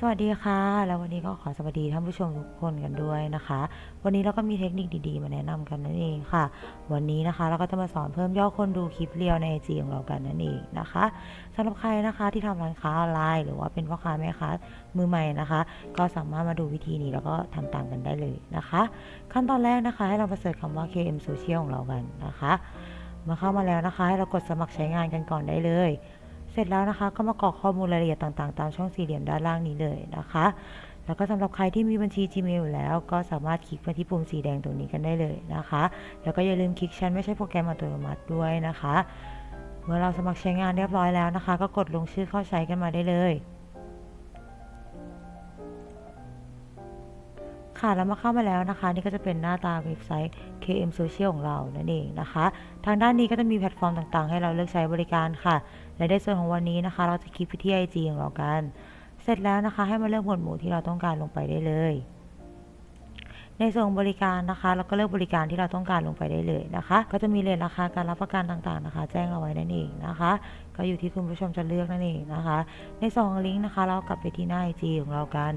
สวัสดีค่ะ แล้ววันนี้ก็ขอสวัสดีท่านผู้ชมทุกคนกันด้วยนะคะ วันนี้เราก็มีเทคนิคดีๆ มาแนะนำกันนั่นเองค่ะ วันนี้นะคะเราก็จะมาสอนเพิ่มยอดคนดูคลิปเรียวในไอจีของเรากันนั่นเองนะคะสำหรับใครนะคะที่ทำร้านค้าออนไลน์ หรือว่าเป็นพ่อค้าแม่ค้ามือใหม่นะคะ ก็สามารถมาดูวิธีนี้แล้วก็ทำตามกันได้เลยนะคะ ขั้นตอนแรกนะคะ ให้เราไปเสิร์ชคำว่า KM Social ของเรากันนะคะมื่อเข้ามาแล้วนะคะ ให้เรากดสมัครใช้งานกันก่อนได้เลย ร็จแล้วนะคะ ก็มากรอกข้อมูลรายละเอียดต่างๆ ตามช่องสี่เหลี่ยมด้านล่างนี้เลยนะคะ แล้วก็สำหรับใครที่มีบัญชี Gmail อยู่แล้ว ก็สามารถคลิกไปที่ปุ่มสีแดงตรงนี้กันได้เลยนะคะ แล้วก็อย่าลืมคลิกฉันไม่ใช่โปรแกรมอัตโนมัติด้วยนะคะ เมื่อเราสมัครใช้งานเรียบร้อยแล้วนะคะ ก็กดลงชื่อเข้าใช้กันมาได้เลยค่ะแล้วมาเข้ามาแล้วนะคะ นี่ก็จะเป็นหน้าตาเว็บไซต์ KM Social ของเรานั่นเองนะคะ ทางด้านนี้ก็จะมีแพลตฟอร์มต่างๆ ให้เราเลือกใช้บริการค่ะ และในส่วนของวันนี้นะคะ เราจะคลิกไปที่ IG ของเรากัน เสร็จแล้วนะคะ ให้มาเลือกหมวดหมู่ที่เราต้องการลงไปได้เลย ในส่วนของบริการนะคะเราก็เลือกบริการที่เราต้องการลงไปได้เลยนะคะ ก็จะมีเรทราคาการรับประกันต่างๆนะคะ แจ้งเอาไว้นั่นเองนะคะ ก็อยู่ที่คุณผู้ชมจะเลือกนั่นเองนะคะ ในส่วนของลิงก์นะคะ เรากลับไปที่หน้า IG ของเรากัน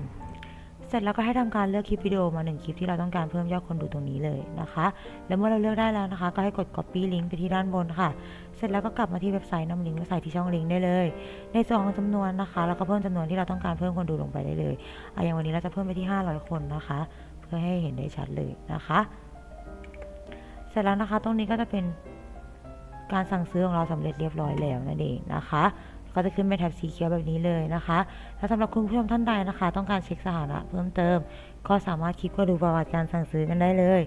เสร็จแล้วก็ให้ทำการเลือกคลิปวิดีโอมาหนึ่งคลิปที่เราต้องการเพิ่มยอดคนดูตรงนี้เลยนะคะ แล้วเมื่อเราเลือกได้แล้วนะคะ ก็ให้กด copy link ไปที่ด้านบนค่ะ เสร็จแล้วก็กลับมาที่เว็บไซต์นำลิงก์มาใส่ที่ช่องลิงก์ได้เลย ในส่วนของจำนวนนะคะเราก็เพิ่มจำนวนที่เราต้องการเพิ่มคนดูลงไปได้เลยออย่างวันนี้เราจะเพิ่มไปที่ 500 คนนะคะ เพื่อให้เห็นได้ชัดเลยนะคะ เสร็จแล้วนะคะ ตรงนี้ก็จะเป็นการสั่งซื้อของเราสำเร็จเรียบร้อยแล้วนั่นเองนะคะ ก็จะขึ้นเป็นแถบสีเขียวแบบนี้เลยนะคะและสำหรับคุณผู้ชมท่านใดนะคะ ต้องการเช็คสถานะเพิ่มเติม ก็สามารถคลิกมาดูประวัติการสั่งซื้อกันได้เลย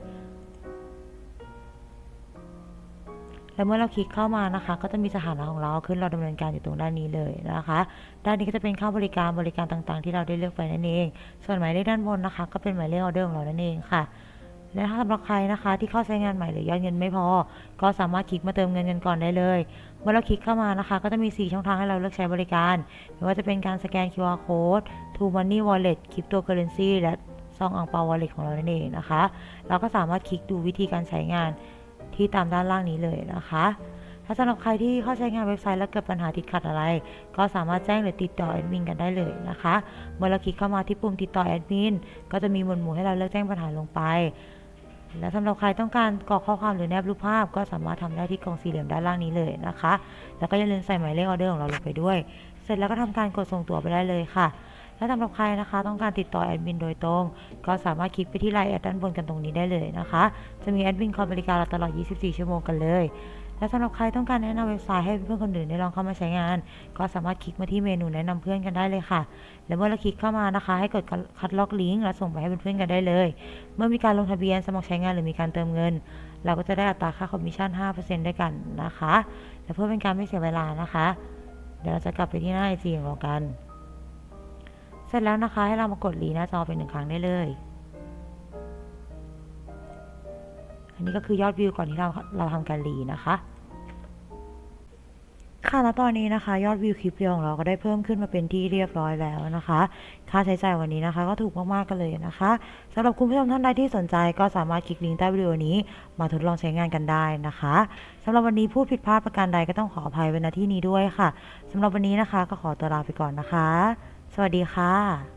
แล้วเมื่อเราคลิกเข้ามานะคะ ก็จะมีสถานะของเราขึ้นเราดำเนินการอยู่ตรงด้านนี้เลยนะคะ ด้านนี้ก็จะเป็นค่าบริการบริการต่างๆ ที่เราได้เลือกไปนั่นเอง ส่วนหมายเลขด้านบนนะคะ ก็เป็นหมายเลขออเดอร์ของเรานั่นเองค่ะ และถ้าสำหรับใครนะคะ ที่เข้าใช้งานใหม่หรือยอดเงินไม่พอ ก็สามารถคลิกมาเติมเงินกันก่อนได้เลยเมื่อเราคลิกเข้ามานะคะ ก็จะมี 4 ช่องทางให้เราเลือกใช้บริการไม่ว่าจะเป็นการสแกน QR code To Money Wallet Cryptocurrency และซองอ่างเปา Wallet ของเรานั่นเองนะคะ เราก็สามารถคลิกดูวิธีการใช้งานที่ตามด้านล่างนี้เลยนะคะ ถ้าสำหรับใครที่เข้าใช้งานเว็บไซต์แล้วเกิดปัญหาติดขัดอะไร ก็สามารถแจ้งหรือติดต่อแอดมินกันได้เลยนะคะ เมื่อเราคลิกเข้ามาที่ปุ่มติดต่อแอดมินก็จะมีหมวดหมู่ให้เราเลือกแจ้งปัญหาลงไป และสำหรับใครต้องการกรอกข้อความหรือแนบรูปภาพ ก็สามารถทำได้ที่กล่องสี่เหลี่ยมด้านล่างนี้เลยนะคะ แล้วก็อย่าลืมใส่หมายเลขออเดอร์ของเราลงไปด้วย เสร็จแล้วก็ทำการกดส่งตั๋วไปได้เลยค่ะ และสำหรับใครนะคะต้องการติดต่อแอดมินโดยตรง ก็สามารถคลิกไปที่ไลน์แอดด้านบนกันตรงนี้ได้เลยนะคะ จะมีแอดมินคอยบริการเราตลอด 24 ชั่วโมงกันเลย และสำหรับใครต้องการแนะนำเว็บไซต์ให้เพื่อนคนอื่นได้ลองเข้ามาใช้งาน ก็สามารถคลิกมาที่เมนูแนะนำเพื่อนกันได้เลยค่ะ และเมื่อเราคลิกเข้ามานะคะ ให้กดคัดลอกลิงก์และส่งไปให้เพื่อนๆกันได้เลย เมื่อมีการลงทะเบียนสมัครใช้งานหรือมีการเติมเงิน เราก็จะได้อัตราค่าคอมมิชชั่น 5%ด้วยกันนะคะ และเพื่อเป็นการไม่เสียเวลานะคะ เดี๋ยวเราจะกลับไปที่หน้าไอจีของเรากัน เสร็จแล้วนะคะให้เรามากดรีหน้าจอเป็นหนึ่งครั้งได้เลย อันนี้ก็คือยอดวิวก่อนที่เราเราทำการรีนะคะ ค่ะแล้วตอนนี้นะคะ ยอดวิวคลิปเรียวของเราก็ได้เพิ่มขึ้นมาเป็นที่เรียบร้อยแล้วนะคะ ค่าใช้จ่ายวันนี้นะคะ ก็ถูกมาก ๆ กันเลยนะคะสำหรับคุณผู้ชมท่านใดที่สนใจก็สามารถคลิกลิงก์ใต้วิดีโอนี้มาทดลองใช้งานกันได้นะคะสำหรับวันนี้ผู้ผิดพลาดประการใดก็ต้องขออภัยไว้ณที่นี้ด้วยค่ะสำหรับวันนี้นะคะ ก็ขอตัวลาไปก่อนนะคะ สวัสดีค่ะ